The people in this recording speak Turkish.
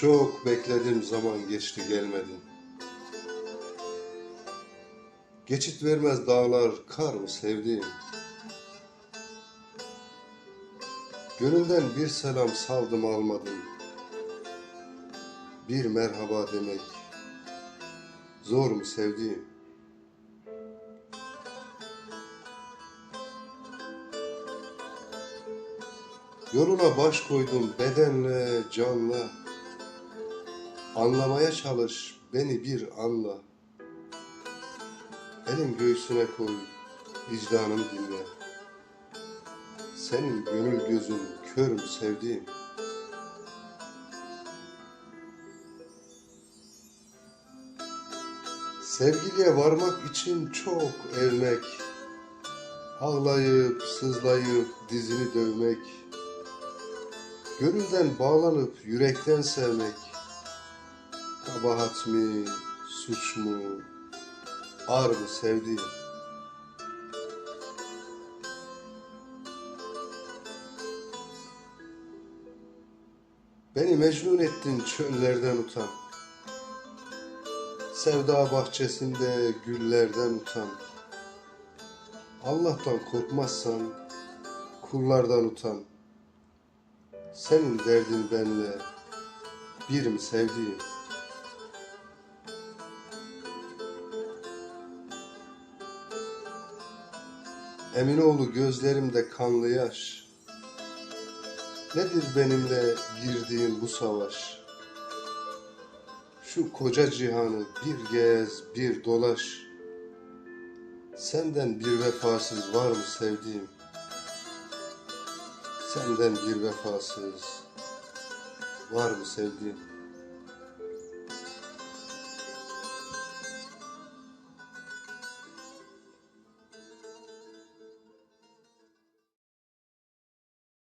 Çok bekledim zaman geçti gelmedin. Geçit vermez dağlar kar mı sevdiğim? Gönülden bir selam saldım almadım. Bir merhaba demek zor mu sevdiğim? Yoluna baş koydum bedenle, canla. Anlamaya çalış, beni bir anla. Elin göğsüne koy, vicdanımı dinle. Senin gönül gözün kör mü sevdiğim? Sevgiliye varmak için çok evmek, ağlayıp sızlayıp dizini dövmek, gönülden bağlanıp yürekten sevmek, kabahat mi, suç mu, ar mı sevdiğim? Beni mecnun ettin çöllerden utan. Sevda bahçesinde güllerden utan. Allah'tan korkmazsan kullardan utan. Senin derdin benle bir mi sevdiğim? Eminoğlu gözlerimde kanlı yaş. Nedir benimle girdiğin bu savaş? Şu koca cihanı bir gez bir dolaş. Senden bir vefasız var mı sevdiğim? Senden bir vefasız var mı sevdiğim?